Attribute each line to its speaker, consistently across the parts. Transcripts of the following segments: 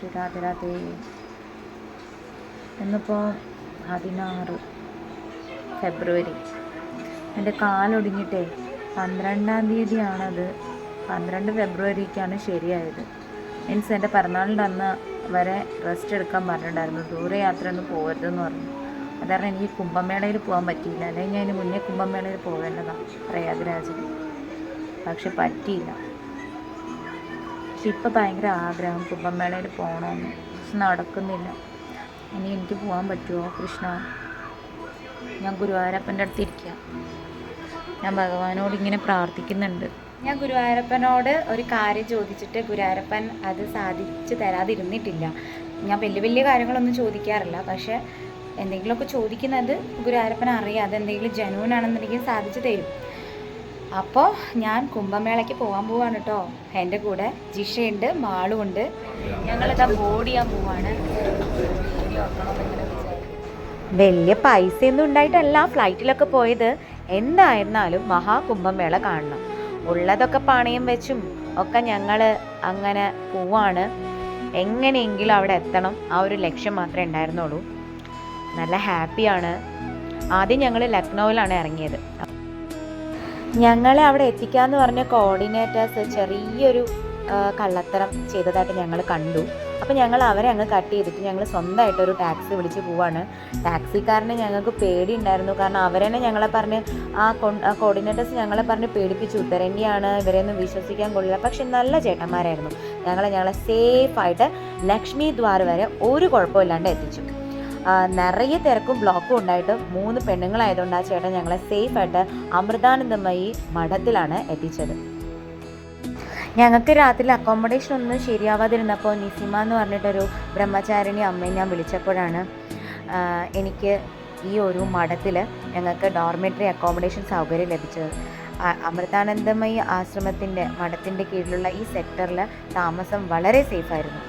Speaker 1: ശ്രീ രാധരാധേ ഇന്നിപ്പോൾ പതിനാറ് ഫെബ്രുവരി. എന്റെ കാലൊടിഞ്ഞിട്ടേ പന്ത്രണ്ടാം തീയതിയാണത്. പന്ത്രണ്ട് ഫെബ്രുവരിക്കാണ് ശരിയായത്. മീൻസ് എന്റെ പിറന്നാളിന്റെ അന്ന് വരെ റെസ്റ്റ് എടുക്കാൻ പറഞ്ഞിട്ടുണ്ടായിരുന്നു. ദൂരെ യാത്രയൊന്നും പോകരുതെന്ന് പറഞ്ഞു. അതുകാരണം എനിക്ക് കുംഭമേളയിൽ പോകാൻ പറ്റിയില്ല. അല്ലെങ്കിൽ ഞാൻ മുന്നേ കുംഭമേളയിൽ പോകേണ്ടതാണ് പ്രയാഗരാജിൽ പക്ഷെ പറ്റിയില്ല. പക്ഷെ ഇപ്പോൾ ഭയങ്കര ആഗ്രഹം. കുംഭമേളയിൽ പോകണമെന്ന് പക്ഷെ നടക്കുന്നില്ല. ഇനി എനിക്ക് പോകാൻ പറ്റുമോ കൃഷ്ണ ഞാൻ ഗുരുവായൂരപ്പന്റെ അടുത്ത് ഇരിക്കുക ഞാൻ ഭഗവാനോട് ഇങ്ങനെ പ്രാർത്ഥിക്കുന്നുണ്ട്. ഞാൻ ഗുരുവായൂരപ്പനോട് ഒരു കാര്യം ചോദിച്ചിട്ട് ഗുരുവായൂരപ്പൻ അത് സാധിച്ചു തരാതിരുന്നിട്ടില്ല. ഞാൻ വലിയ വലിയ കാര്യങ്ങളൊന്നും ചോദിക്കാറില്ല. പക്ഷേ എന്തെങ്കിലുമൊക്കെ ചോദിക്കുന്നത് ഗുരുവായൂരപ്പൻ അറിയാം അതെന്തെങ്കിലും ജനുവിനാണെന്നുണ്ടെങ്കിൽ സാധിച്ചു തരും. അപ്പോൾ ഞാൻ കുംഭമേളയ്ക്ക് പോകാൻ പോവാണ് കേട്ടോ എന്റെ കൂടെ ജിഷയുണ്ട് മാളുമുണ്ട് ഞങ്ങളിതാ ബോർഡ് ചെയ്യാൻ പോവാണ്. വലിയ പൈസയൊന്നും ഉണ്ടായിട്ടല്ല ഫ്ലൈറ്റിലൊക്കെ പോയത്. എന്തായിരുന്നാലും മഹാകുംഭമേള കാണണം. ഉള്ളതൊക്കെ പണയം വെച്ചും ഒക്കെ ഞങ്ങൾ അങ്ങനെ പോവാണ്. എങ്ങനെയെങ്കിലും അവിടെ എത്തണം. ആ ഒരു ലക്ഷ്യം മാത്രമേ ഉണ്ടായിരുന്നുള്ളൂ. നല്ല ഹാപ്പിയാണ് ആദ്യം ഞങ്ങൾ ലക്നൗവിലാണ് ഇറങ്ങിയത്. ഞങ്ങളെ അവിടെ എത്തിക്കാന്ന് പറഞ്ഞ കോർഡിനേറ്റേഴ്സ് ചെറിയൊരു കള്ളത്തരം ചെയ്തതായിട്ട് ഞങ്ങൾ കണ്ടു. അപ്പോൾ ഞങ്ങൾ അവരെ അങ്ങ് കട്ട് ചെയ്തിട്ട് ഞങ്ങൾ സ്വന്തമായിട്ട് ഒരു ടാക്സി വിളിച്ച് പോവാണ്. ടാക്സിക്കാരനെ ഞങ്ങൾക്ക് പേടി ഉണ്ടായിരുന്നു കാരണം അവരെന്നെ ഞങ്ങളെ പറഞ്ഞ് ആ കോർഡിനേറ്റേഴ്സ് ഞങ്ങളെ പറഞ്ഞ് പേടിപ്പിച്ചു. ഉത്തരേന്ത്യയാണ് ഇവരെയൊന്നും വിശ്വസിക്കാൻ കൊള്ളില്ല. പക്ഷെ നല്ല ചേട്ടന്മാരായിരുന്നു. ഞങ്ങളെ ഞങ്ങളെ സേഫായിട്ട് ലക്ഷ്മി ദ്വാർ വരെ ഒരു കുഴപ്പമില്ലാണ്ട് എത്തിച്ചു. നിറയെ തിരക്കും ബ്ലോക്കും ഉണ്ടായിട്ട് മൂന്ന് പെണ്ണുങ്ങളായതുകൊണ്ട് ആ ചേട്ടൻ ഞങ്ങളെ സേഫ് ആയിട്ട് അമൃതാനന്ദമയി മഠത്തിലാണ് എത്തിച്ചത്. ഞങ്ങൾക്ക് രാത്രി അക്കോമഡേഷൻ ഒന്നും ശരിയാവാതിരുന്നപ്പോൾ നിസിമ എന്ന് പറഞ്ഞിട്ടൊരു ബ്രഹ്മചാരിണി അമ്മയെ ഞാൻ വിളിച്ചപ്പോഴാണ് എനിക്ക് ഈ ഒരു മഠത്തിൽ ഞങ്ങൾക്ക് ഡോർമെറ്ററി അക്കോമഡേഷൻ സൗകര്യം ലഭിച്ചത്. അമൃതാനന്ദമയി ആശ്രമത്തിന്റെ മഠത്തിന്റെ കീഴിലുള്ള ഈ സെക്ടറിൽ താമസം വളരെ സേഫായിരുന്നു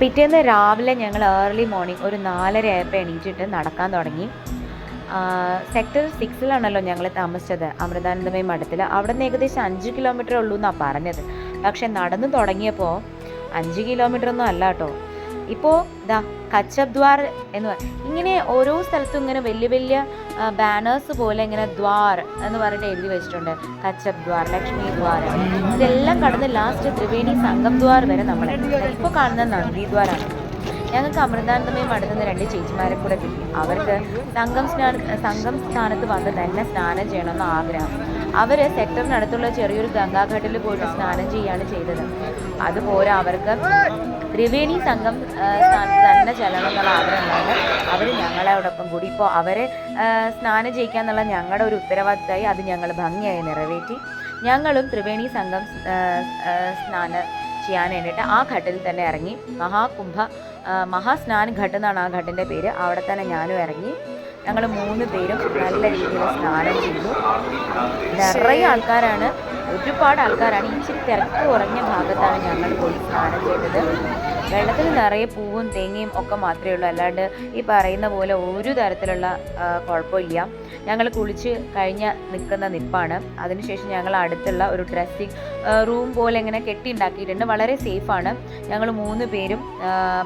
Speaker 1: പിറ്റേന്ന് രാവിലെ ഞങ്ങൾ ഏർലി മോർണിംഗ് ഒരു നാലര ആയപ്പോൾ എണീറ്റിട്ട് നടക്കാൻ തുടങ്ങി. സെക്ടർ സിക്സിലാണല്ലോ ഞങ്ങൾ താമസിച്ചത് അമൃതാനന്ദമയ മഠത്തിൽ അവിടെ നിന്ന് ഏകദേശം അഞ്ച് കിലോമീറ്റർ ഉള്ളൂ എന്നാണ് പറഞ്ഞത്. പക്ഷെ നടന്നു തുടങ്ങിയപ്പോൾ അഞ്ച് കിലോമീറ്റർ ഒന്നും അല്ല കേട്ടോ ഇപ്പോൾ ഇതാ കച്ചബ് ദ്വാർ എന്ന് പറ ഇങ്ങനെ ഓരോ സ്ഥലത്തും ഇങ്ങനെ വലിയ വലിയ ബാനേഴ്സ് പോലെ ഇങ്ങനെ ദ്വാർ എന്ന് പറഞ്ഞിട്ട് എഴുതി വെച്ചിട്ടുണ്ട്. കച്ചബ് ദ്വാർ ലക്ഷ്മി ദ്വാർ. ഇതെല്ലാം കടന്ന് ലാസ്റ്റ് ത്രിവേണി സംഗം ദ്വാർ വരെ നമ്മൾ ഇപ്പോൾ കാണുന്ന നന്ദി ദ്വാരാണ് ഞങ്ങൾക്ക് അമൃതാനന്ദമയം അടുത്തുന്ന രണ്ട് ചേച്ചിമാരെ കൂടെ കിട്ടി. അവർക്ക് സംഘം സ്നാന സംഘം സ്ഥാനത്ത് വന്ന് തന്നെ സ്നാനം ചെയ്യണമെന്ന് ആഗ്രഹം. അവർ സെക്ടറിനടുത്തുള്ള ചെറിയൊരു ഗംഗാഘട്ടിൽ പോയിട്ട് സ്നാനം ചെയ്യുകയാണ് ചെയ്തത്. അതുപോലെ അവർക്ക് ത്രിവേണി സംഘം സ്ഥാനത്ത് തന്നെ ചെല്ലണം എന്നുള്ള ആഗ്രഹമുണ്ടാണ് അവർ ഞങ്ങളോടൊപ്പം കൂടി. ഇപ്പോൾ അവരെ സ്നാനം ചെയ്യിക്കുക എന്നുള്ള ഞങ്ങളുടെ ഒരു ഉത്തരവാദിത്തമായി അത് ഞങ്ങൾ ഭംഗിയായി നിറവേറ്റി. ഞങ്ങളും ത്രിവേണി സംഘം സ്നാനം ചെയ്യാൻ വേണ്ടിയിട്ട് ആ ഘട്ടിൽ തന്നെ ഇറങ്ങി. മഹാകുംഭ മഹാസ്നാൻ ഘട്ട് എന്നാണ് ആ ഘട്ടിന്റെ പേര്. അവിടെ തന്നെ ഞാനും ഇറങ്ങി. ഞങ്ങൾ മൂന്ന് പേരും നല്ല രീതിയിൽ സ്നാനം ചെയ്തു. നിറയെ ആൾക്കാരാണ് ഒരുപാട് ആൾക്കാരാണ് ഇച്ചിരി തിരക്ക് കുറഞ്ഞ ഭാഗത്താണ് ഞങ്ങൾ പോയി സ്നാനം ചെയ്തത്. വെള്ളത്തിൽ നിറയെ പൂവും തേങ്ങയും ഒക്കെ മാത്രമേ ഉള്ളൂ. അല്ലാണ്ട് ഈ പറയുന്ന പോലെ ഒരു തരത്തിലുള്ള കുഴപ്പമില്ല. ഞങ്ങൾ കുളിച്ച് കഴിഞ്ഞ നിൽക്കുന്ന നിപ്പാണ്. അതിനുശേഷം ഞങ്ങൾ അടുത്തുള്ള ഒരു ഡ്രസ്സിങ് റൂം പോലെ ഇങ്ങനെ കെട്ടി ഉണ്ടാക്കിയിട്ടുണ്ട് വളരെ സേഫാണ് ഞങ്ങൾ മൂന്ന് പേരും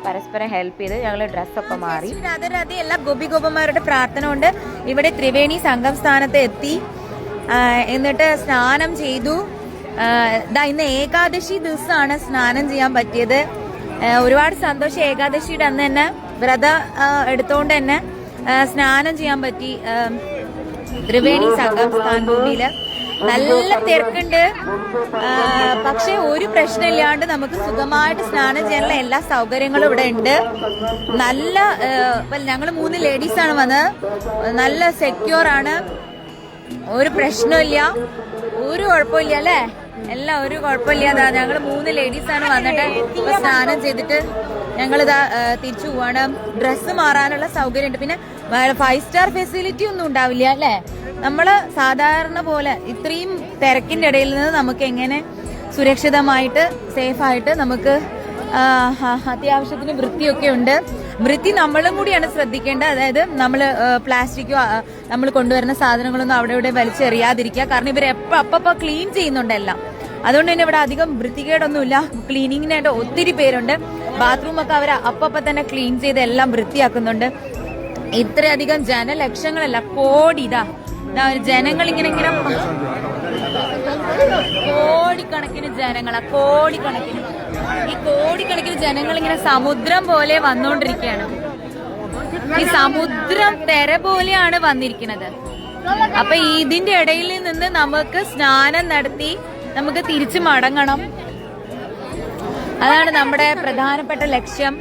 Speaker 1: പരസ്പരം ഹെൽപ്പ് ചെയ്ത് ഞങ്ങൾ ഡ്രസ്സൊക്കെ മാറി. രാധരാധി എല്ലാ ഗോപി ഗോപന്മാരുടെ പ്രാർത്ഥന കൊണ്ട് ഇവിടെ ത്രിവേണി സംഘം സ്ഥാനത്ത് എത്തി. എന്നിട്ട് സ്നാനം ചെയ്തു. ഇതാ ഇന്ന് ഏകാദശി ദിവസമാണ് സ്നാനം ചെയ്യാൻ പറ്റിയത്. ഒരുപാട് സന്തോഷം ഏകാദശിയുടെ അന്ന് തന്നെ. വ്രത ആ, എടുത്തോണ്ട് തന്നെ സ്നാനം ചെയ്യാൻ പറ്റി. ത്രിവേണി സംഘം സ്ഥാനഭൂമിയിൽ നല്ല തിരക്കുണ്ട്. പക്ഷെ ഒരു പ്രശ്നമില്ലാണ്ട് നമുക്ക് സുഖമായിട്ട് സ്നാനം ചെയ്യാനുള്ള എല്ലാ സൗകര്യങ്ങളും ഇവിടെ ഉണ്ട്. നല്ല ഞങ്ങൾ മൂന്ന് ലേഡീസ് ആണ് വന്നത്. നല്ല സെക്യൂർ ആണ്. ഒരു പ്രശ്നമില്ല. ഒരു കുഴപ്പമില്ല അല്ലേ? എല്ലാം ഒരു കുഴപ്പമില്ല. ഞങ്ങൾ മൂന്ന് ലേഡീസ് ആണ് വന്നിട്ട് സ്നാനം ചെയ്തിട്ട് ഞങ്ങളിതാ തിരിച്ചു പോവാണ്. ഡ്രസ്സ് മാറാനുള്ള സൗകര്യം ഉണ്ട് പിന്നെ ഫൈവ് സ്റ്റാർ ഫെസിലിറ്റി ഒന്നും ഉണ്ടാവില്ല അല്ലേ? നമ്മൾ സാധാരണ പോലെ ഇത്രയും തിരക്കിന്റെ ഇടയിൽ നിന്ന് നമുക്ക് എങ്ങനെ സുരക്ഷിതമായിട്ട് സേഫായിട്ട് നമുക്ക് അത്യാവശ്യത്തിന് വൃത്തിയൊക്കെ ഉണ്ട്. വൃത്തി നമ്മളും കൂടിയാണ് ശ്രദ്ധിക്കേണ്ടത്. അതായത് നമ്മൾ പ്ലാസ്റ്റിക്കോ നമ്മൾ കൊണ്ടുവരുന്ന സാധനങ്ങളൊന്നും അവിടെ ഇവിടെ വലിച്ചെറിയാതിരിക്കുക. കാരണം ഇവർ എപ്പോൾ അപ്പപ്പോ ക്ലീൻ ചെയ്യുന്നുണ്ട് എല്ലാം.
Speaker 2: അതുകൊണ്ട് തന്നെ ഇവിടെ അധികം വൃത്തികേടൊന്നുമില്ല. ക്ലീനിങ്ങിനായിട്ട് ഒത്തിരി പേരുണ്ട്. ബാത്റൂം ഒക്കെ അവർ അപ്പപ്പം തന്നെ ക്ലീൻ ചെയ്ത് എല്ലാം വൃത്തിയാക്കുന്നുണ്ട്. ഇത്രയധികം ജനലക്ഷങ്ങളല്ല കോടി ഇതാ. ജനങ്ങൾ ഇങ്ങനെ ഇങ്ങനെ കോടിക്കണക്കിന് ജനങ്ങളാ കോടിക്കണക്കിന് ഈ കോടിക്കണക്കിന് ജനങ്ങൾ ഇങ്ങനെ സമുദ്രം പോലെ വന്നുകൊണ്ടിരിക്കുകയാണ് ഈ സമുദ്രം തെര പോലെയാണ് വന്നിരിക്കുന്നത്. അപ്പൊ ഇതിന്റെ ഇടയിൽ നിന്ന് നമുക്ക് സ്നാനം നടത്തി നമുക്ക് തിരിച്ചു മടങ്ങണം. അതാണ് നമ്മുടെ പ്രധാനപ്പെട്ട ലക്ഷ്യം.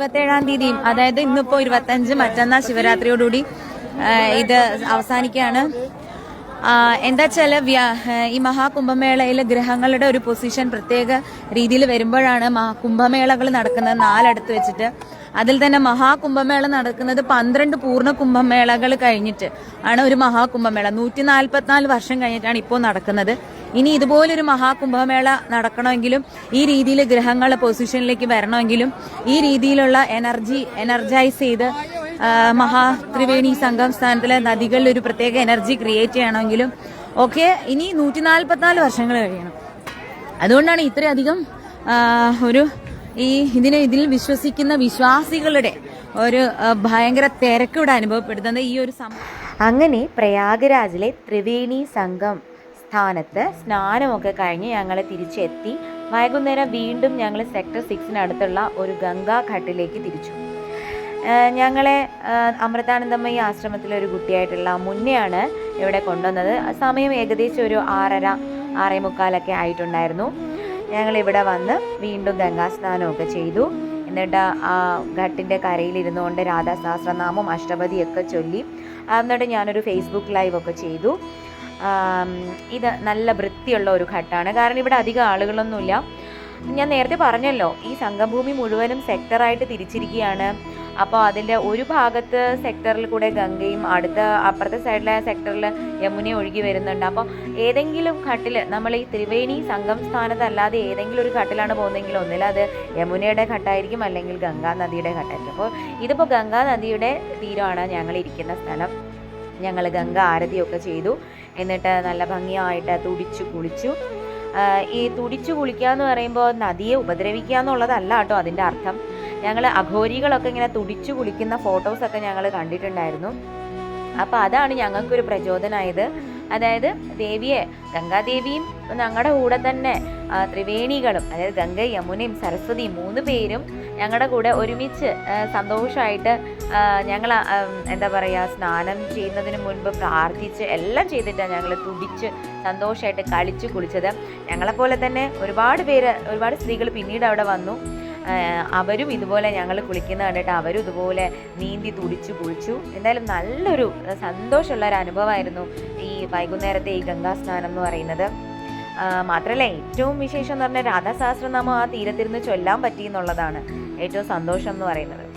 Speaker 2: ഇരുപത്തേഴാം തീയതിയും അതായത് ഇന്നിപ്പോ ഇരുപത്തഞ്ച് മറ്റന്നാൾ ശിവരാത്രിയോടുകൂടി ഇത് അവസാനിക്കുകയാണ്. എന്താ വെച്ചാൽ വ്യ- ഈ മഹാകുംഭമേളയിൽ ഗ്രഹങ്ങളുടെ ഒരു പൊസിഷൻ പ്രത്യേക രീതിയിൽ വരുമ്പോഴാണ് കുംഭമേളകൾ നടക്കുന്നത് നാലടുത്ത് വെച്ചിട്ട്. അതിൽ തന്നെ മഹാകുംഭമേള നടക്കുന്നത് പന്ത്രണ്ട് പൂർണ കുംഭമേളകൾ കഴിഞ്ഞിട്ട് ആണ് ഒരു മഹാകുംഭമേള. നൂറ്റി നാൽപ്പത്തിനാല് വർഷം കഴിഞ്ഞിട്ടാണ് ഇപ്പോൾ നടക്കുന്നത്. ഇനി ഇതുപോലൊരു മഹാകുംഭമേള നടക്കണമെങ്കിലും ഈ രീതിയിൽ ഗ്രഹങ്ങളുടെ പൊസിഷനിലേക്ക് വരണമെങ്കിലും ഈ രീതിയിലുള്ള എനർജി എനർജൈസ് ചെയ്ത് മഹാ ത്രിവേണി സംഘം സ്ഥാനത്തിലെ നദികളിൽ ഒരു പ്രത്യേക എനർജി ക്രിയേറ്റ് ചെയ്യണമെങ്കിലും ഒക്കെ ഇനി നൂറ്റി നാൽപ്പത്തിനാല് വർഷങ്ങൾ കഴിയണം. അതുകൊണ്ടാണ് ഇത്രയധികം ഒരു ഈ ഇതിനെ ഇതിൽ വിശ്വസിക്കുന്ന വിശ്വാസികളുടെ ഒരു ഭയങ്കര തിരക്കിവിടെ അനുഭവപ്പെടുന്നത് ഈ ഒരു സമയം
Speaker 1: അങ്ങനെ പ്രയാഗരാജിലെ ത്രിവേണി സംഘം സ്ഥാനത്ത് സ്നാനമൊക്കെ കഴിഞ്ഞ് ഞങ്ങൾ തിരിച്ചെത്തി. വൈകുന്നേരം വീണ്ടും ഞങ്ങൾ സെക്ടർ സിക്സിനടുത്തുള്ള ഒരു ഗംഗാ ഘട്ടിലേക്ക് തിരിച്ചു. ഞങ്ങളെ അമൃതാനന്ദമയി ആശ്രമത്തിലെ ഒരു കുട്ടിയായിട്ടുള്ള മുന്നെയാണ് ഇവിടെ കൊണ്ടുവന്നത്. സമയം ഏകദേശം ഒരു ആറര ആറേ മുക്കാലൊക്കെ ആയിട്ടുണ്ടായിരുന്നു. ഞങ്ങളിവിടെ വന്ന് വീണ്ടും ഗംഗാസ്നാനമൊക്കെ ചെയ്തു. എന്നിട്ട് ആ ഘട്ടിന്റെ കരയിലിരുന്നുകൊണ്ട് രാധാ സഹസ്രനാമം അഷ്ടപതിയൊക്കെ ചൊല്ലി. എന്നിട്ട് ഞാനൊരു ഫേസ്ബുക്ക് ലൈവ് ഒക്കെ ചെയ്തു. ഇത് നല്ല വൃത്തിയുള്ള ഒരു ഘട്ടമാണ് കാരണം ഇവിടെ അധികം ആളുകളൊന്നുമില്ല. ഞാൻ നേരത്തെ പറഞ്ഞല്ലോ ഈ സംഘഭൂമി മുഴുവനും സെക്ടറായിട്ട് തിരിച്ചിരിക്കുകയാണ്. അപ്പോൾ അതിന്റെ ഒരു ഭാഗത്ത് സെക്ടറിൽ കൂടെ ഗംഗയും അടുത്ത അപ്പുറത്തെ സൈഡിലെ സെക്ടറിൽ യമുനയും ഒഴുകി വരുന്നുണ്ട്. അപ്പോൾ ഏതെങ്കിലും ഘട്ടിൽ നമ്മൾ ഈ ത്രിവേണി സംഘം സ്ഥാനത്തല്ലാതെ ഏതെങ്കിലും ഒരു ഘട്ടിലാണ് പോകുന്നതെങ്കിൽ ഒന്നിൽ അത് യമുനയുടെ ഘട്ടമായിരിക്കും അല്ലെങ്കിൽ ഗംഗാ നദിയുടെ ഘട്ടമായിരിക്കും അപ്പോൾ ഇതിപ്പോൾ ഗംഗാ നദിയുടെ തീരമാണ് ഞങ്ങൾ ഇരിക്കുന്ന സ്ഥലം. ഞങ്ങൾ ഗംഗ ആരതിയൊക്കെ ചെയ്തു. എന്നിട്ട് നല്ല ഭംഗിയായിട്ട് തുടിച്ചു കുളിച്ചു. ഈ തുടിച്ചു കുളിക്കുക എന്ന് പറയുമ്പോൾ നദിയെ ഉപദ്രവിക്കുക എന്നുള്ളതല്ല കേട്ടോ അതിന്റെ അർത്ഥം. ഞങ്ങൾ അഘോരികളൊക്കെ ഇങ്ങനെ തുടിച്ചു കുളിക്കുന്ന ഫോട്ടോസൊക്കെ ഞങ്ങൾ കണ്ടിട്ടുണ്ടായിരുന്നു. അപ്പോൾ അതാണ് ഞങ്ങൾക്കൊരു പ്രചോദനമായത് അതായത് ദേവിയെ ഗംഗാദേവിയും ഞങ്ങളുടെ കൂടെ തന്നെ ത്രിവേണികളും അതായത് ഗംഗ യമുനയും സരസ്വതിയും മൂന്ന് പേരും ഞങ്ങളുടെ കൂടെ ഒരുമിച്ച് സന്തോഷമായിട്ട് ഞങ്ങൾ എന്താ പറയുക സ്നാനം ചെയ്യുന്നതിന് മുൻപ് പ്രാർത്ഥിച്ച് എല്ലാം ചെയ്തിട്ടാണ് ഞങ്ങൾ തുടിച്ച് സന്തോഷമായിട്ട് കളിച്ച് കുളിച്ചത്. ഞങ്ങളെപ്പോലെ തന്നെ ഒരുപാട് പേര് ഒരുപാട് സ്ത്രീകൾ പിന്നീട് അവിടെ വന്നു. അവരും ഇതുപോലെ ഞങ്ങൾ കുളിക്കുന്ന കണ്ടിട്ട് അവരും ഇതുപോലെ നീന്തി തുടിച്ച് കുളിച്ചു. എന്തായാലും നല്ലൊരു സന്തോഷമുള്ള ഒരു അനുഭവമായിരുന്നു വൈകുന്നേരത്തെ ഈ ഗംഗാസ്നാനം എന്ന് പറയുന്നത്. മാത്രമല്ല ഏറ്റവും വിശേഷം എന്ന് പറഞ്ഞാൽ രാധാസഹസ്രനാമം ആ തീരത്തിരുന്ന് ചൊല്ലാൻ പറ്റി എന്നുള്ളതാണ് ഏറ്റവും സന്തോഷം എന്ന് പറയുന്നത്.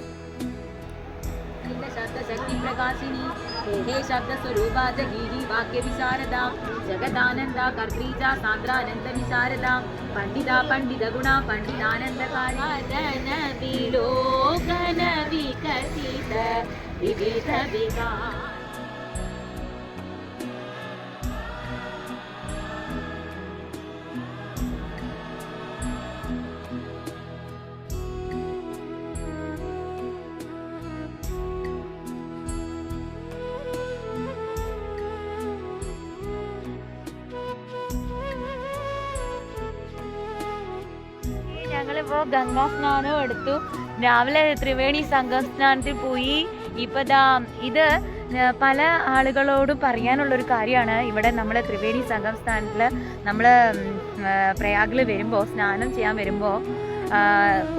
Speaker 2: പണ്ഡിതാനന്ദകാരി വിവിധ വികാ അപ്പോൾ ഗംഗാസ്നാനവും എടുത്തു. രാവിലെ ത്രിവേണി സംഘസ്നാനത്തിൽ പോയി. ഇപ്പം ദാ ഇത് പല ആളുകളോടും പറയാനുള്ളൊരു കാര്യമാണ്. ഇവിടെ നമ്മൾ ത്രിവേണി സംഘം സ്നാനത്തിൽ നമ്മൾ പ്രയാഗിൽ വരുമ്പോൾ സ്നാനം ചെയ്യാൻ വരുമ്പോൾ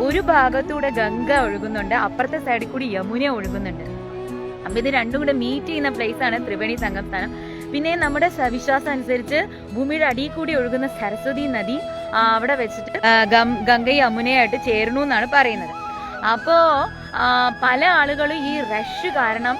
Speaker 2: ഒരു ഭാഗത്തൂടെ ഗംഗ ഒഴുകുന്നുണ്ട്. അപ്പുറത്തെ സൈഡിൽ കൂടി യമുന ഒഴുകുന്നുണ്ട്. അപ്പം ഇത് രണ്ടും കൂടെ മീറ്റ് ചെയ്യുന്ന പ്ലേസാണ് ത്രിവേണി സംഘം സ്ഥാനം പിന്നെ നമ്മുടെ വിശ്വാസം അനുസരിച്ച് ഭൂമിയുടെ അടിയിൽ കൂടി ഒഴുകുന്ന സരസ്വതി നദി അവിടെ വെച്ചിട്ട് ഗംഗയെ ചേരണു യമുനയായിട്ട് ചേർന്നു എന്നാണ് പറയുന്നത്. അപ്പോ പല ആളുകളും ഈ റഷ് കാരണം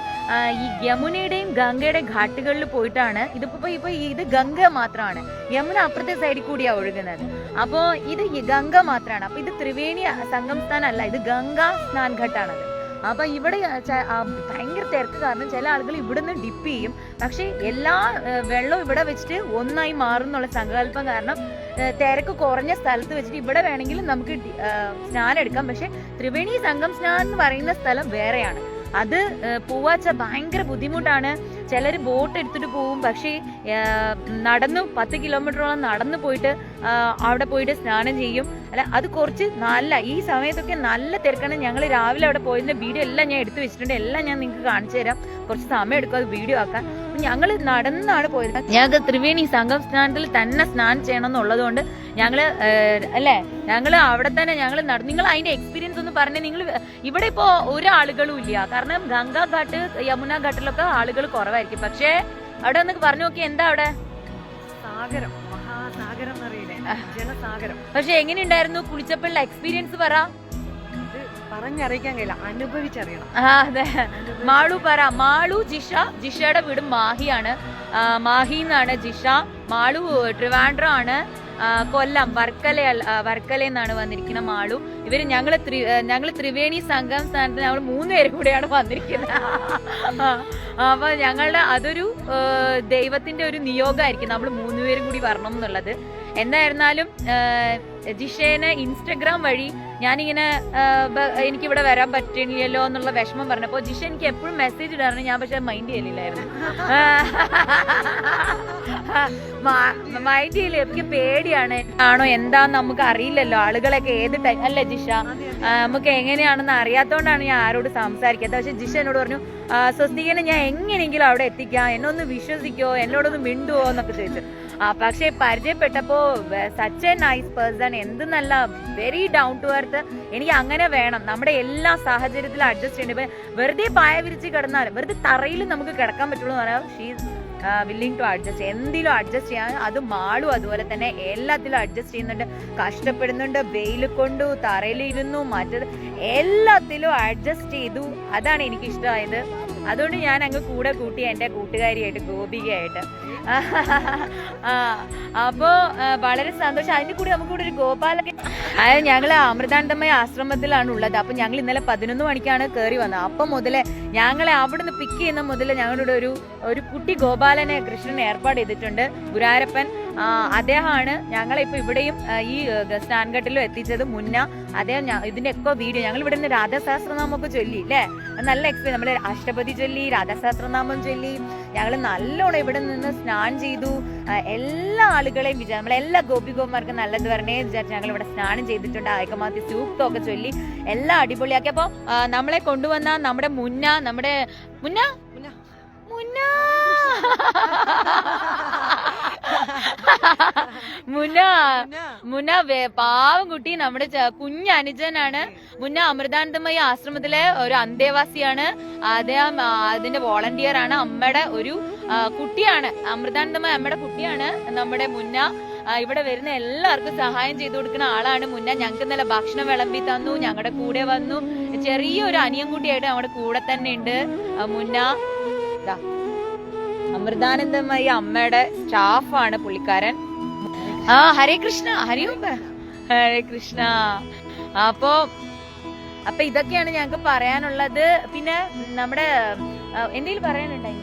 Speaker 2: ഈ യമുനയുടെയും ഗംഗയുടെ ഘാട്ടുകളിൽ പോയിട്ടാണ് ഇതിപ്പോ ഇപ്പൊ ഇത് ഗംഗ മാത്രമാണ്. യമുന അപ്പുറത്തെ സൈഡിൽ കൂടിയാണ് ഒഴുകുന്നത്. അപ്പോ ഇത് ഗംഗ മാത്രമാണ് അപ്പൊ ഇത് ത്രിവേണി സംഗം സ്ഥാനമല്ല ഇത് ഗംഗാ സ്നാൻ ഘട്ടാണത് അപ്പൊ ഇവിടെ ഭയങ്കര തിരക്ക് കാരണം ചില ആളുകൾ ഇവിടുന്ന് ഡിപ്പ് ചെയ്യും. പക്ഷെ എല്ലാ വെള്ളവും ഇവിടെ വെച്ചിട്ട് ഒന്നായി മാറും എന്നുള്ള സങ്കല്പം കാരണം തിരക്ക് കുറഞ്ഞ സ്ഥലത്ത് വെച്ചിട്ട് ഇവിടെ വേണമെങ്കിലും നമുക്ക് സ്നാനം എടുക്കാം. പക്ഷെ ത്രിവേണി സംഘം സ്നാനം എന്ന് പറയുന്ന സ്ഥലം വേറെയാണ്. അത് പോവാച്ച ഭയങ്കര ബുദ്ധിമുട്ടാണ്. ചിലർ ബോട്ട് എടുത്തിട്ട് പോവും. പക്ഷേ നടന്നു പത്ത് കിലോമീറ്ററോളം നടന്നു പോയിട്ട് അവിടെ പോയിട്ട് സ്നാനം ചെയ്യും. അല്ല അത് കുറച്ച് നല്ല ഈ സമയത്തൊക്കെ നല്ല തിരക്കാണ്. ഞങ്ങൾ രാവിലെ അവിടെ പോയതിന്റെ വീഡിയോ എല്ലാം ഞാൻ എടുത്തു വെച്ചിട്ടുണ്ട്. എല്ലാം ഞാൻ നിങ്ങൾക്ക് കാണിച്ചു തരാം. കുറച്ച് സമയം എടുക്കും അത് വീഡിയോ ആക്കാൻ. ഞങ്ങൾ നടന്നാണ് പോയത്. ഞങ്ങൾക്ക് ത്രിവേണി സംഘം സ്നാനത്തിൽ തന്നെ സ്നാനം ചെയ്യണം എന്നുള്ളതുകൊണ്ട് ഞങ്ങൾ അല്ലെ അല്ലേ? ഞങ്ങൾ അവിടെ തന്നെ ഞങ്ങൾ നടന്നു നിങ്ങൾ അതിന്റെ എക്സ്പീരിയൻസ് ഒന്ന് പറഞ്ഞേ നിങ്ങൾ ഇവിടെ ഇപ്പോ ഒരാളുകളും ഇല്ല. കാരണം ഗംഗാ ഘാട്ട് യമുന ഘാട്ടിലൊക്കെ ആളുകൾ കുറവായിരിക്കും. പക്ഷേ അവിടെ ഒന്ന് പറഞ്ഞു നോക്കി എന്താ അവിടെ?
Speaker 3: സാഗരം മഹാസാഗരം
Speaker 2: പക്ഷെ എങ്ങനെയുണ്ടായിരുന്നു കുളിച്ചപ്പോഴുള്ള എക്സ്പീരിയൻസ് പറ.
Speaker 3: പറഞ്ഞറിയിക്കാൻ കഴിയില്ല. അനുഭവിച്ചറിയണം.
Speaker 2: ആ അതെ. മാളു പറ. മാളു ജിഷ. ജിഷയുടെ വീട് മാഹിയാണ്. മാഹി എന്നാണ് ജിഷ. മാളു ട്രിവാൻഡ്രം ആണ് കൊല്ലം വർക്കല വർക്കല എന്നാണ് വന്നിരിക്കുന്ന മാളു. ഇവർ ഞങ്ങൾ ത്രി ഞങ്ങൾ ത്രിവേണി സംഘം സ്ഥാനത്ത് ഞങ്ങൾ മൂന്നുപേരും കൂടെയാണ് വന്നിരിക്കുന്നത്. അപ്പോൾ അപ്പൊ ഞങ്ങളുടെ അതൊരു ദൈവത്തിന്റെ ഒരു നിയോഗമായിരിക്കും നമ്മൾ മൂന്നുപേരും കൂടി വരണം എന്നുള്ളത്. എന്തായിരുന്നാലും ജിഷേനെ ഇൻസ്റ്റഗ്രാം വഴി ഞാനിങ്ങനെ എനിക്കിവിടെ വരാൻ പറ്റില്ലല്ലോ എന്നുള്ള വിഷമം പറഞ്ഞപ്പോൾ ജിഷ എനിക്ക് എപ്പോഴും മെസ്സേജ് ഇടാറുണ്ട്. ഞാൻ പക്ഷെ മൈൻഡ് ചെയ്യലില്ലായിരുന്നു. മൈൻഡ് ചെയ്യില്ല എനിക്ക് പേടിയാണ്. ആണോ എന്താന്ന് നമുക്ക് അറിയില്ലല്ലോ. ആളുകളൊക്കെ ഏത് ടൈം അല്ലെ ജിഷ? നമുക്ക് എങ്ങനെയാണെന്ന് അറിയാത്തോണ്ടാണ് ഞാൻ ആരോട് സംസാരിക്കാത്തത്. പക്ഷെ ജിഷ എന്നോട് പറഞ്ഞു "ആ, സ്വസ്തികനെ ഞാൻ എങ്ങനെയെങ്കിലും അവിടെ എത്തിക്കാം. എന്നെ ഒന്ന് വിശ്വസിക്കോ എന്നോടൊന്ന് മിണ്ടുവോ എന്നൊക്കെ ചോദിച്ചു. പക്ഷെ പരിചയപ്പെട്ടപ്പോ സച്ച് എ നൈസ് പേഴ്സൺ എന്ത് നല്ല വെരി ഡൗൺ ടു എർത്ത് എനിക്ക് അങ്ങനെ വേണം. നമ്മുടെ എല്ലാ സാഹചര്യത്തിലും അഡ്ജസ്റ്റ് ചെയ്യേണ്ടി വെറുതെ പായ വിരിച്ച് കിടന്നാൽ വെറുതെ തറയിൽ നമുക്ക് കിടക്കാൻ പറ്റുള്ളൂ എന്ന് പറയാം വില്ലിങ് ടു അഡ്ജസ്റ്റ് എന്തിലും അഡ്ജസ്റ്റ് ചെയ്യാൻ അത് മാളും അതുപോലെ തന്നെ എല്ലാത്തിലും അഡ്ജസ്റ്റ് ചെയ്യുന്നുണ്ട്. കഷ്ടപ്പെടുന്നുണ്ട് വെയിൽ കൊണ്ടു തറയിലിരുന്നു മറ്റത് എല്ലാത്തിലും അഡ്ജസ്റ്റ് ചെയ്തു. അതാണ് എനിക്കിഷ്ടമായത്. അതുകൊണ്ട് ഞാൻ അങ്ങ് കൂടെ കൂട്ടി എന്റെ കൂട്ടുകാരിയായിട്ട് ഗോപികയായിട്ട്. അപ്പോ വളരെ സന്തോഷം. അതിന് കൂടി നമുക്ക് ഇവിടെ ഒരു ഗോപാലൊക്കെ അതായത് ഞങ്ങൾ അമൃതാനന്ദമയ ആശ്രമത്തിലാണ് ഉള്ളത്. അപ്പൊ ഞങ്ങൾ ഇന്നലെ പതിനൊന്ന് മണിക്കാണ് കയറി വന്നത്. അപ്പൊ മുതലേ ഞങ്ങളെ അവിടുന്ന് പിക്ക് ചെയ്യുന്ന മുതൽ ഞങ്ങളുടെ ഒരു ഒരു കുട്ടി ഗോപാലനെ കൃഷ്ണൻ ഏർപ്പാട് ചെയ്തിട്ടുണ്ട്. ഗുരാരപ്പൻ അദ്ദേഹമാണ് ഞങ്ങളെ ഇപ്പൊ ഇവിടെയും ഈ സ്റ്റാൻഘട്ടിലും എത്തിച്ചത്. മുന്ന അദ്ദേഹം ഒക്കെ വീഡിയോ ഞങ്ങൾ ഇവിടെ നിന്ന് രാധാസഹസ്രനാമൊക്കെ ചൊല്ലി അല്ലേ നല്ല എക്സ്പീരിയൻസ് നമ്മൾ അഷ്ടപതി ചൊല്ലി രാധാസഹസ്രനാമം ചൊല്ലി ഞങ്ങൾ നല്ലോണം ഇവിടെ നിന്ന് സ്നാനം ചെയ്തു. എല്ലാ ആളുകളെയും വിചാരം നമ്മളെല്ലാ ഗോപികോമാർക്കും നല്ലത് പറഞ്ഞേ വിചാരിച്ച് ഞങ്ങൾ ഇവിടെ സ്നാനം ചെയ്തിട്ടുണ്ട്. ഐക്കമാത്തി സൂക്തമൊക്കെ ചൊല്ലി എല്ലാം അടിപൊളിയാക്കി. അപ്പോൾ നമ്മളെ കൊണ്ടുവന്ന നമ്മുടെ മുന്ന നമ്മുടെ മുന്ന.
Speaker 3: മുന്ന.
Speaker 2: മുന മുന്ന വേ- പാവം കുട്ടി നമ്മുടെ കുഞ്ഞ അനുജനാണ്. മുന്ന അമൃതാനന്ദമയ ആശ്രമത്തിലെ ഒരു അന്തേവാസിയാണ്. അദ്ദേഹം അതിന്റെ വോളണ്ടിയർ ആണ്. അമ്മയുടെ ഒരു കുട്ടിയാണ്. അമൃതാനന്ദമയ അമ്മയുടെ കുട്ടിയാണ് നമ്മുടെ മുന്ന ഇവിടെ വരുന്ന എല്ലാവർക്കും സഹായം ചെയ്തു കൊടുക്കുന്ന ആളാണ് മുന്ന ഞങ്ങൾക്ക് നല്ല ഭക്ഷണം വിളമ്പി തന്നു ഞങ്ങളുടെ കൂടെ വന്നു. ചെറിയൊരു അനിയൻ കുട്ടിയായിട്ട് നമ്മുടെ കൂടെ തന്നെ ഉണ്ട് മുന്ന. അമൃതാനന്ദമയി അമ്മയുടെ സ്റ്റാഫാണ് പുള്ളിക്കാരൻ. ആ ഹരേ കൃഷ്ണ ഹരിയും ഹരേ കൃഷ്ണ. അപ്പോ അപ്പൊ ഇതൊക്കെയാണ് ഞങ്ങൾക്ക് പറയാനുള്ളത്. പിന്നെ നമ്മുടെ എന്തെങ്കിലും പറയാനുണ്ടായി?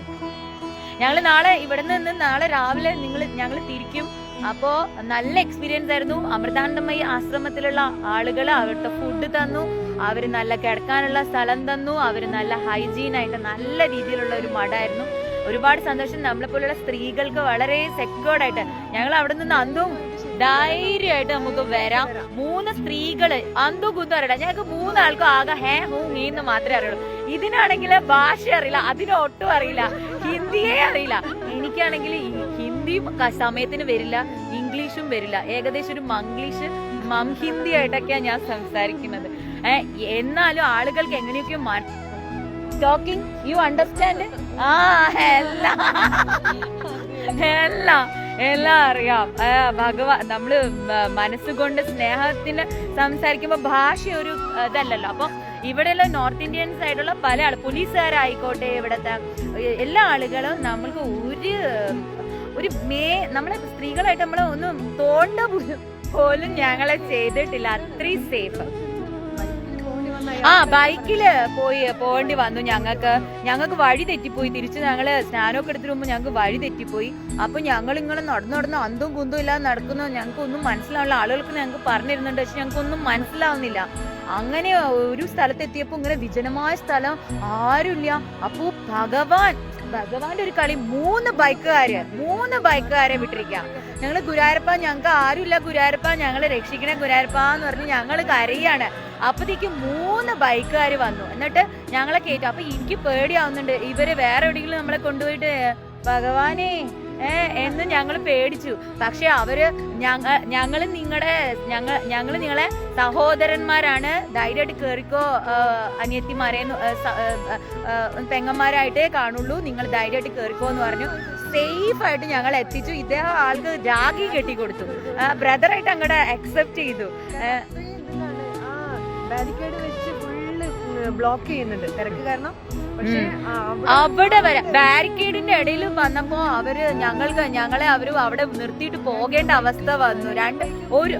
Speaker 2: ഞങ്ങൾ നാളെ ഇവിടെ നിന്ന് നാളെ രാവിലെ നിങ്ങൾ ഞങ്ങൾ തിരിക്കും. അപ്പോ നല്ല എക്സ്പീരിയൻസ് ആയിരുന്നു. അമൃതാനന്ദമയി ആശ്രമത്തിലുള്ള ആളുകൾ അവരുടെ ഫുഡ് തന്നു. അവർ നല്ല കിടക്കാനുള്ള സ്ഥലം തന്നു. അവർ നല്ല ഹൈജീൻ ആയിട്ട് നല്ല രീതിയിലുള്ള ഒരു മഠായിരുന്നു. ഒരുപാട് സന്തോഷം. നമ്മളെ പോലുള്ള സ്ത്രീകൾക്ക് വളരെ സെക്യൂർഡ് ആയിട്ട് ഞങ്ങൾ അവിടെ നിന്ന് അന്നും ധൈര്യമായിട്ട് നമുക്ക് വരാം. മൂന്ന് സ്ത്രീകൾ അന്തു കുന്തു അറിയില്ല. ഞങ്ങൾക്ക് മൂന്നാൾക്കും ആകെ ഹേ ഹൂ എന്ന് മാത്രമേ അറിയുള്ളൂ. ഇതിനാണെങ്കിൽ ഭാഷ അറിയില്ല അതിനൊട്ടും അറിയില്ല ഹിന്ദിയെ അറിയില്ല. എനിക്കാണെങ്കിൽ ഹിന്ദി സമയത്തിന് വരില്ല ഇംഗ്ലീഷും വരില്ല. ഏകദേശം ഒരു മംഗ്ലീഷ് മം ഹിന്ദി ആയിട്ടൊക്കെയാണ് ഞാൻ സംസാരിക്കുന്നത്. എന്നാലും ആളുകൾക്ക് എങ്ങനെയൊക്കെയോ ടോക്കിംഗ് യു അണ്ടർസ്റ്റാൻഡ് ആ എല്ലാം എല്ലാം എല്ലാം അറിയാം. ഭഗവാൻ നമ്മൾ മ- മനസ്സുകൊണ്ട് സ്നേഹത്തിന് സംസാരിക്കുമ്പോ ഭാഷ ഒരു ഇതല്ലല്ലോ. അപ്പൊ ഇവിടെയുള്ള നോർത്ത് ഇന്ത്യൻസ് ആയിട്ടുള്ള പല ആൾ പോലീസുകാരായിക്കോട്ടെ ഇവിടുത്തെ എല്ലാ ആളുകളും നമ്മൾക്ക് ഒരു ഒരു മേ നമ്മളെ സ്ത്രീകളായിട്ട് നമ്മളെ ഒന്നും തോണ്ട പോലും ഞങ്ങളെ ചെയ്തിട്ടില്ല. അത്രയും സേഫ് ആ ബൈക്കിൽ പോയി പോകേണ്ടി വന്നു ഞങ്ങൾക്ക്. ഞങ്ങൾക്ക് വഴി തെറ്റിപ്പോയി. തിരിച്ച് ഞങ്ങൾ സ്നാനമൊക്കെ എടുത്തിട്ട് മുമ്പ് ഞങ്ങൾക്ക് വഴി തെറ്റിപ്പോയി. അപ്പൊ ഞങ്ങൾ ഇങ്ങനെ നടന്നു നടന്ന് അന്തും കുന്തും ഇല്ലാതെ നടക്കുന്നു. ഞങ്ങൾക്ക് ഒന്നും മനസ്സിലാവില്ല ആളുകൾക്ക് ഞങ്ങൾക്ക് പറഞ്ഞിരുന്നുണ്ട് പക്ഷെ ഞങ്ങൾക്ക് ഒന്നും മനസ്സിലാവുന്നില്ല. അങ്ങനെ ഒരു സ്ഥലത്ത് എത്തിയപ്പോ ഇങ്ങനെ വിജനമായ സ്ഥലം ആരുമില്ല. അപ്പോ ഭഗവാൻ ഭഗവാന്റെ ഒരു കളി മൂന്ന് ബൈക്കുകാര് മൂന്ന് ബൈക്കുകാരെ വിട്ടിരിക്കാം. ഞങ്ങൾ ഗുരുവായൂരപ്പ ഞങ്ങൾക്ക് ആരുമില്ല. ഗുരുവായൂരപ്പ ഞങ്ങളെ രക്ഷിക്കണേ ഗുരാരപ്പ എന്ന് പറഞ്ഞ് ഞങ്ങൾ കരയാണ്. അപ്പത്തേക്ക് മൂന്ന് ബൈക്കുകാർ വന്നു. എന്നിട്ട് ഞങ്ങളെ കയറ്റും അപ്പൊ എനിക്ക് പേടിയാവുന്നുണ്ട്. ഇവർ വേറെ എവിടെയെങ്കിലും നമ്മളെ കൊണ്ടുപോയിട്ട് ഭഗവാനെ എന്ന് ഞങ്ങൾ പേടിച്ചു. പക്ഷെ അവർ ഞങ്ങ ഞങ്ങൾ നിങ്ങളുടെ ഞങ്ങൾ ഞങ്ങൾ നിങ്ങളെ സഹോദരന്മാരാണ്. ധൈര്യമായിട്ട് കയറിക്കോ അനിയത്തിമാരെ തെങ്ങന്മാരായിട്ടേ കാണുള്ളൂ. നിങ്ങൾ ധൈര്യമായിട്ട് കയറിക്കോ എന്ന് പറഞ്ഞു. സേഫ് ആയിട്ട് ഞങ്ങൾ എത്തിച്ചു. ഇദ്ദേഹം ആൾക്ക് രാഗി കെട്ടി കൊടുത്തു ബ്രദറായിട്ട് അങ്ങോട്ട് അക്സെപ്റ്റ് ചെയ്തു.
Speaker 3: ബാരിക്കേഡ് വെച്ച് ഫുള്ള് ബ്ലോക്ക് ചെയ്യുന്നുണ്ട്. തിരക്ക് കാരണം പക്ഷേ അവിടെ
Speaker 2: വരെ ബാരിക്കേഡിന്റെ ഇടയിൽ വന്നപ്പോ അവർ ഞങ്ങൾക്ക് ഞങ്ങളെ അവർ അവിടെ നിർത്തിയിട്ട് പോകേണ്ട അവസ്ഥ വന്നു. രണ്ട് ഒരു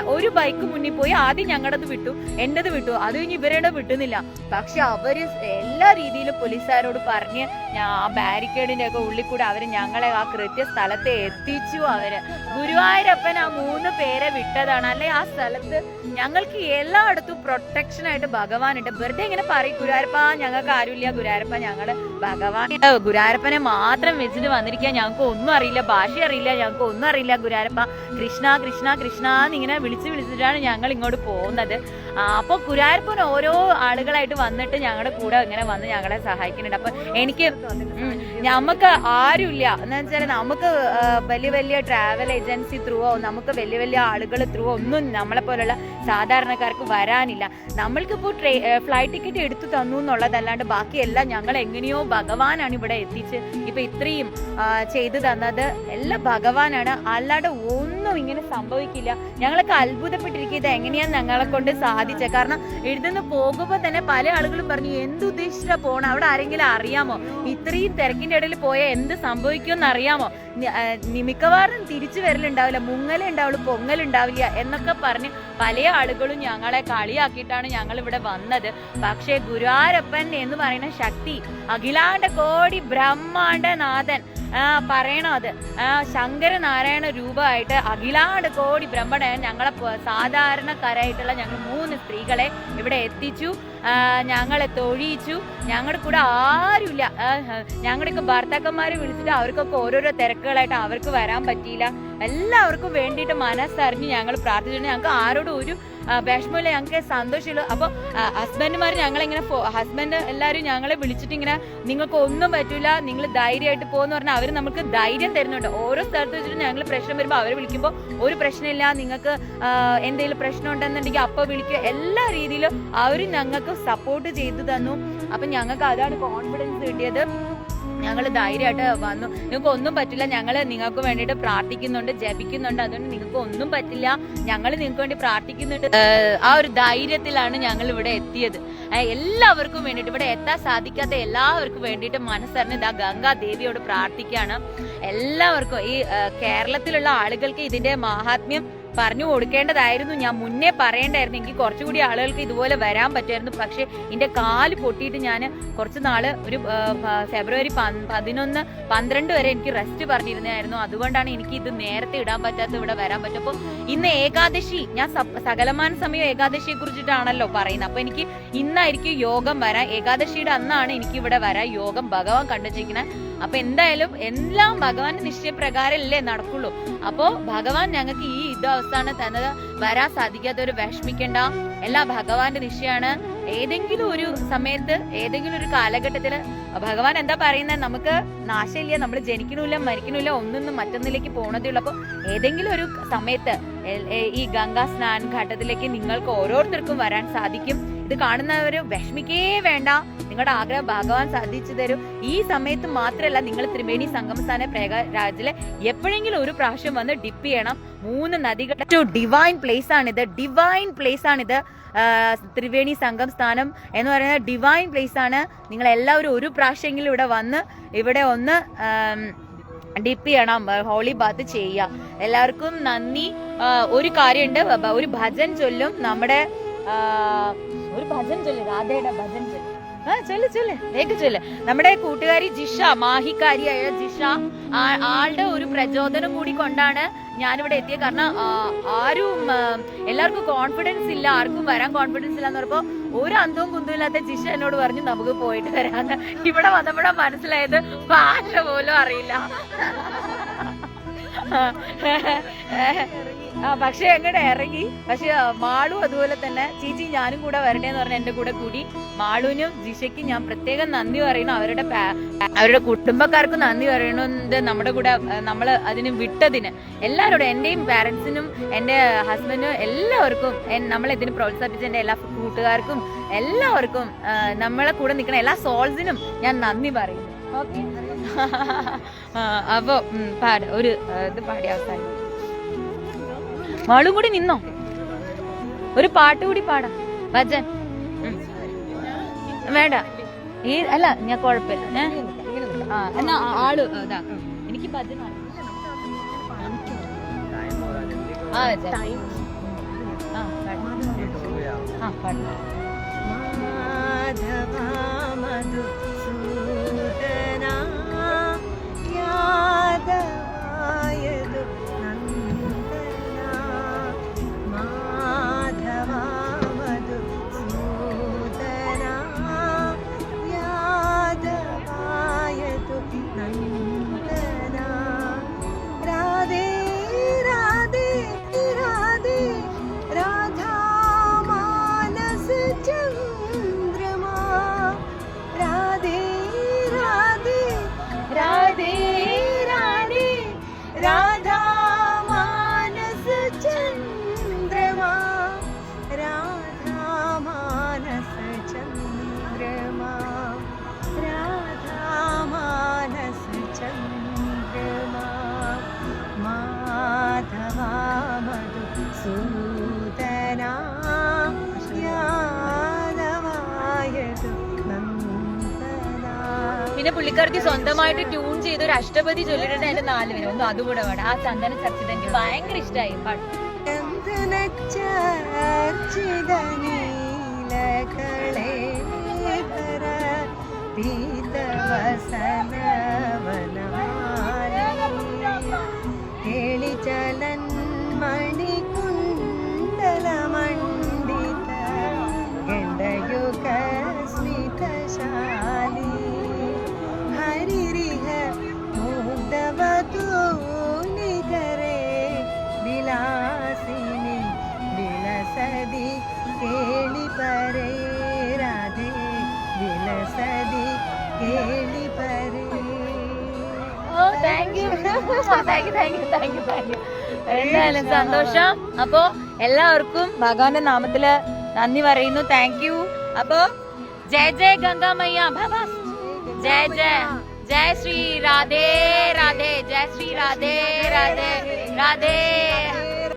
Speaker 2: ഒരു ബൈക്ക് മുന്നിൽ പോയി ആദ്യം ഞങ്ങളത് വിട്ടു. എന്റേത് വിട്ടു. അത് കഴിഞ്ഞ് ഇവരുടെ വിട്ടുന്നില്ല. പക്ഷെ അവർ എല്ലാ രീതിയിലും പോലീസുകാരോട് പറഞ്ഞ് ആ ബാരിക്കേഡിന്റെ ഒക്കെ ഉള്ളിൽ കൂടെ അവർ ഞങ്ങളെ ആ കൃത്യ സ്ഥലത്തെ എത്തിച്ചു അവർ. ഗുരുവായൂരപ്പൻ ആ മൂന്ന് പേരെ വിട്ടതാണ്. അല്ലെ? ആ സ്ഥലത്ത് ഞങ്ങൾക്ക് എല്ലായിടത്തും പ്രൊട്ടക്ഷൻ ആയിട്ട് ഭഗവാനുണ്ട് വെറുതെ ഇങ്ങനെ പറയും ഗുരുവായൂരപ്പ ഞങ്ങൾക്ക് ആരുമില്ല. ഗുരുവായൂരപ്പ ഞങ്ങൾ ഭഗവാൻ ഗുരുവായൂരപ്പനെ മാത്രം വെച്ചിട്ട് വന്നിരിക്കുക ഞങ്ങൾക്ക് ഒന്നും അറിയില്ല. ഭാഷ അറിയില്ല. ഞങ്ങൾക്ക് ഒന്നും അറിയില്ല. ഗുരുവായൂരപ്പ കൃഷ്ണ കൃഷ്ണ കൃഷ്ണ എന്നിങ്ങനെ വിളിച്ച് വിളിച്ചിട്ടാണ് ഞങ്ങൾ ഇങ്ങോട്ട് പോകുന്നത്. അപ്പോൾ അപ്പൊ ഓരോ ആളുകളായിട്ട് വന്നിട്ട് ഞങ്ങളുടെ കൂടെ ഇങ്ങനെ വന്ന് ഞങ്ങളെ സഹായിക്കുന്നുണ്ട്. അപ്പോൾ എനിക്ക് നമുക്ക് ആരുമില്ല. എന്ന് വെച്ചാൽ നമുക്ക് വലിയ വലിയ ട്രാവൽ ഏജൻസി ത്രൂവോ നമുക്ക് വലിയ വലിയ ആളുകൾ ത്രൂവോ ഒന്നും നമ്മളെ പോലുള്ള സാധാരണക്കാർക്ക് വരാനില്ല. നമ്മൾക്കിപ്പോൾ ട്രേ ഫ്ലൈറ്റ് ടിക്കറ്റ് എടുത്തു തന്നു എന്നുള്ളതല്ലാണ്ട് ബാക്കിയെല്ലാം ഞങ്ങൾ എങ്ങനെയോ ഭഗവാനാണ് ഇവിടെ എത്തിച്ച് ഇപ്പൊ ഇത്രയും ചെയ്തു തന്നത്. എല്ലാം ഭഗവാനാണ്. അല്ലാണ്ട് ഒന്നും ഇങ്ങനെ സംഭവിക്കില്ല. ഞങ്ങളൊക്കെ അത്ഭുതപ്പെട്ടിരിക്കുക ഇത് എങ്ങനെയാണ് ഞങ്ങളെ കൊണ്ട് സാധിച്ചത് കാരണം എഴുതുന്ന പോകുമ്പോൾ തന്നെ പല ആളുകളും പറഞ്ഞു എന്ത് ഉദ്ദേശിച്ചിട്ടാ പോണം? അവിടെ ആരെങ്കിലും അറിയാമോ? ഇത്രയും തിരക്കിന്റെ ഇടയിൽ പോയാൽ എന്ത് സംഭവിക്കുമെന്ന് അറിയാമോ മിക്കവാറും തിരിച്ചു വരലുണ്ടാവില്ല. മുങ്ങലുണ്ടാവുള്ളൂ പൊങ്ങലുണ്ടാവില്ല എന്നൊക്കെ പറഞ്ഞ് പല ആളുകളും ഞങ്ങളെ കളിയാക്കിയിട്ടാണ് ഞങ്ങൾ ഇവിടെ വന്നത്. പക്ഷേ ഗുരുവാരപ്പൻ എന്ന് പറയുന്ന ശക്തി അഖിലാണ്ട കോടി ബ്രഹ്മാണ്ട നാഥൻ പറയണം അത്? ശങ്കരനാരായണ രൂപമായിട്ട് അഖിലാണ്ട് കോടി ബ്രഹ്മണ ഞങ്ങളെ സാധാരണക്കാരായിട്ടുള്ള ഞങ്ങൾ മൂന്ന് സ്ത്രീകളെ ഇവിടെ എത്തിച്ചു. ഞങ്ങളെ തൊഴിയിച്ചു ഞങ്ങളുടെ കൂടെ ആരുമില്ല ഞങ്ങളുടെയൊക്കെ ഭർത്താക്കന്മാരെ വിളിച്ചിട്ട് അവർക്കൊക്കെ ഓരോരോ തിരക്കുകളായിട്ട് അവർക്ക് വരാൻ പറ്റിയില്ല. എല്ലാവർക്കും വേണ്ടിയിട്ട് മനസ്സറിഞ്ഞ് ഞങ്ങൾ പ്രാർത്ഥിച്ചിട്ടുണ്ട്. ഞങ്ങൾക്ക് ആരോടും ഒരു വിഷമമില്ല ഞങ്ങൾക്ക് സന്തോഷമുള്ളൂ. അപ്പോൾ ഹസ്ബൻഡുമാർ ഞങ്ങളിങ്ങനെ ഹസ്ബൻഡ് എല്ലാവരും ഞങ്ങളെ വിളിച്ചിട്ട് ഇങ്ങനെ നിങ്ങൾക്ക് ഒന്നും പറ്റില്ല നിങ്ങൾ ധൈര്യമായിട്ട് പോകുന്ന പറഞ്ഞാൽ അവർ നമുക്ക് ധൈര്യം തരുന്നുണ്ട്. ഓരോ സ്ഥലത്ത് വെച്ചിട്ട് ഞങ്ങൾ പ്രശ്നം വരുമ്പോൾ അവർ വിളിക്കുമ്പോൾ ഒരു പ്രശ്നമില്ല നിങ്ങൾക്ക് എന്തെങ്കിലും പ്രശ്നം ഉണ്ടെന്നുണ്ടെങ്കിൽ അപ്പോൾ വിളിക്കുക. എല്ലാ രീതിയിലും അവർ ഞങ്ങൾക്ക് സപ്പോർട്ട് ചെയ്തു തന്നു. അപ്പം ഞങ്ങൾക്ക് അതാണ് കോൺഫിഡൻസ് കിട്ടിയത്. ഞങ്ങൾ ധൈര്യമായിട്ട് വന്നു. നിങ്ങൾക്ക് ഒന്നും പറ്റില്ല. ഞങ്ങൾ നിങ്ങൾക്ക് വേണ്ടിയിട്ട് പ്രാർത്ഥിക്കുന്നുണ്ട് ജപിക്കുന്നുണ്ട്. അതുകൊണ്ട് നിങ്ങൾക്ക് ഒന്നും പറ്റില്ല. ഞങ്ങൾ നിങ്ങൾക്ക് വേണ്ടി പ്രാർത്ഥിക്കുന്നുണ്ട്. ആ ഒരു ധൈര്യത്തിലാണ് ഞങ്ങൾ ഇവിടെ എത്തിയത്. എല്ലാവർക്കും വേണ്ടിയിട്ട് ഇവിടെ എത്താൻ സാധിക്കാത്ത എല്ലാവർക്കും വേണ്ടിയിട്ട് മനസ്സറിഞ്ഞ് ഇതാ ഗംഗാദേവിയോട് പ്രാർത്ഥിക്കുകയാണ് എല്ലാവർക്കും ഈ കേരളത്തിലുള്ള ആളുകൾക്ക് ഇതിന്റെ മാഹാത്മ്യം പറഞ്ഞു കൊടുക്കേണ്ടതായിരുന്നു. ഞാൻ മുന്നേ പറയേണ്ടായിരുന്നു. എനിക്ക് കുറച്ചുകൂടി ആളുകൾക്ക് ഇതുപോലെ വരാൻ പറ്റുമായിരുന്നു. പക്ഷേ എന്റെ കാൽ പൊട്ടിയിട്ട് ഞാൻ കുറച്ച് നാൾ ഒരു ഫെബ്രുവരി പതിനൊന്ന് പന്ത്രണ്ട് വരെ എനിക്ക് റെസ്റ്റ് പറഞ്ഞിരുന്നായിരുന്നു അതുകൊണ്ടാണ് എനിക്ക് ഇത് നേരത്തെ ഇടാൻ പറ്റാത്ത ഇവിടെ വരാൻ പറ്റും. അപ്പോൾ ഇന്ന് ഏകാദശി ഞാൻ സകലമാന സമയം ഏകാദശിയെ കുറിച്ചിട്ടാണല്ലോ പറയുന്നത്. അപ്പോൾ എനിക്ക് ഇന്നായിരിക്കും യോഗം വരാൻ. ഏകാദശിയുടെ അന്നാണ് എനിക്ക് ഇവിടെ വരാൻ യോഗം ഭഗവാൻ കണ്ടുവച്ചിരിക്കുന്നത്. അപ്പൊ എന്തായാലും എല്ലാം ഭഗവാന്റെ നിശ്ചയപ്രകാരമല്ലേ നടക്കുള്ളൂ. അപ്പോ ഭഗവാൻ ഞങ്ങൾക്ക് ഈ ഇത് അവസാനം തന്നത് വരാൻ സാധിക്കാത്തവര് വിഷമിക്കണ്ട. എല്ലാം ഭഗവാന്റെ നിശ്ചയമാണ് ഏതെങ്കിലും ഒരു സമയത്ത് ഏതെങ്കിലും ഒരു കാലഘട്ടത്തിൽ ഭഗവാൻ എന്താ പറയുന്നത് നമുക്ക് നാശമില്ല നമ്മൾ ജനിക്കണില്ല മരിക്കണില്ല ഒന്നൊന്നും മറ്റൊന്നിലേക്ക് പോണതേ ഉള്ളൂ. അപ്പൊ ഏതെങ്കിലും ഒരു സമയത്ത് ഈ ഗംഗാ സ്നാൻ ഘട്ടത്തിലേക്ക് നിങ്ങൾക്ക് ഓരോരുത്തർക്കും വരാൻ സാധിക്കും. ഇത് കാണുന്നവർ വിഷമിക്കേ വേണ്ട. നിങ്ങളുടെ ആഗ്രഹം ഭഗവാൻ സാധിച്ചു തരും. ഈ സമയത്ത് മാത്രമല്ല നിങ്ങൾ ത്രിവേണി സംഗമസ്ഥാന പ്രയാഗരാജിലെ എപ്പോഴെങ്കിലും ഒരു പ്രാവശ്യം വന്ന് ഡിപ്പ് ചെയ്യണം. മൂന്ന് നദികൾ ഏറ്റവും ഡിവൈൻ പ്ലേസ് ആണിത്. ഡിവൈൻ പ്ലേസ് ആണിത്. ത്രിവേണി സംഘം സ്ഥാനം എന്ന് പറയുന്നത് ഡിവൈൻ പ്ലേസ് ആണ്. നിങ്ങൾ എല്ലാവരും ഒരു പ്രാവശ്യമെങ്കിലും ഇവിടെ വന്ന് ഇവിടെ ഒന്ന് ഡിപ്പ് ചെയ്യണം. ഹോളി ബാത്ത് ചെയ്യുക. എല്ലാവർക്കും നന്ദി. ഒരു കാര്യമുണ്ട്. ഒരു ഭജൻ ചൊല്ലും. നമ്മുടെ ഒരു ഭജൻ ചൊല്ലു രാധയുടെ ഭജൻ ചൊല്ലു. ആ ചൊല്ല് ചൊല്ല്. വേഗം ചൊല്ല്. നമ്മുടെ കൂട്ടുകാരി ജിഷ മാഹിക്കാരിയായ ജിഷ ആളുടെ ഒരു പ്രചോദനം കൂടി കൊണ്ടാണ് ഞാനിവിടെ എത്തിയത് കാരണം ആരും എല്ലാവർക്കും കോൺഫിഡൻസ് ഇല്ല ആർക്കും വരാൻ കോൺഫിഡൻസ് ഇല്ല എന്ന് പറഞ്ഞപ്പോ ഒരു അന്തവും കുന്തവും ഇല്ലാത്ത ജിഷ എന്നോട് പറഞ്ഞു നമുക്ക് പോയിട്ട് വരാന്ന്. ഇവിടെ വന്നപ്പോഴാണ് മനസ്സിലായത് ഭാഷ പോലും അറിയില്ല. ആ പക്ഷെ എങ്ങടെ ഇറങ്ങി. പക്ഷെ മാളു അതുപോലെ തന്നെ ചേച്ചി ഞാനും കൂടെ വരണേന്ന് പറഞ്ഞ എന്റെ കൂടെ കൂടി. മാളുവിനും ജിഷയ്ക്കും ഞാൻ പ്രത്യേകം നന്ദി പറയുന്നു. അവരുടെ അവരുടെ കുടുംബക്കാർക്കും നന്ദി പറയണത് നമ്മുടെ കൂടെ നമ്മൾ അതിന് വിട്ടതിന്. എല്ലാവരോടും എന്റെയും പാരന്റ്സിനും എന്റെ ഹസ്ബൻഡിനും എല്ലാവർക്കും എൻ- നമ്മളെ ഇതിന് പ്രോത്സാഹിപ്പിച്ച എന്റെ എല്ലാ കൂട്ടുകാർക്കും എല്ലാവർക്കും നമ്മളെ കൂടെ നിൽക്കുന്ന എല്ലാ സോൾസിനും ഞാൻ നന്ദി പറയുന്നു. ഓക്കെ? അപ്പൊ പാട. ഒരു ഇത് പാടി അവസാനം മാളും കൂടി നിന്നോ? ഒരു പാട്ട് കൂടി പാടാം. ഭജൻ വേണ്ട. ഈ അല്ല ഞാൻ കുഴപ്പമില്ല. ആ എന്നാ ആൾ എനിക്ക് ഭജന. ആ. ആ പാട്. മധു
Speaker 3: മാധവാ മധുസൂദനാ
Speaker 2: പുള്ളിക്കാർക്ക് സ്വന്തമായിട്ട് ട്യൂൺ ചെയ്ത് ഒരു അഷ്ടപതി ചൊല്ലിട്ടുണ്ട് എന്റെ നാല് പേര് ഒന്നും അതുകൂടെ വേണം. ആ ചന്ദന ചർച്ചിത ഭയങ്കര ഇഷ്ടമായി thank you thank you thank you thank you എന്തായാലും സന്തോഷം. അപ്പോ എല്ലാവർക്കും ഭഗവാന്റെ നാമത്തിൽ നന്ദി പറയുന്നു. താങ്ക് യു അപ്പോ ജയ ജയ ഗംഗാമയ്യ. ജയ ജയ. ജയ ശ്രീ രാധേ രാധേ. ജയ ശ്രീ രാധേ രാധേ. രാധേ.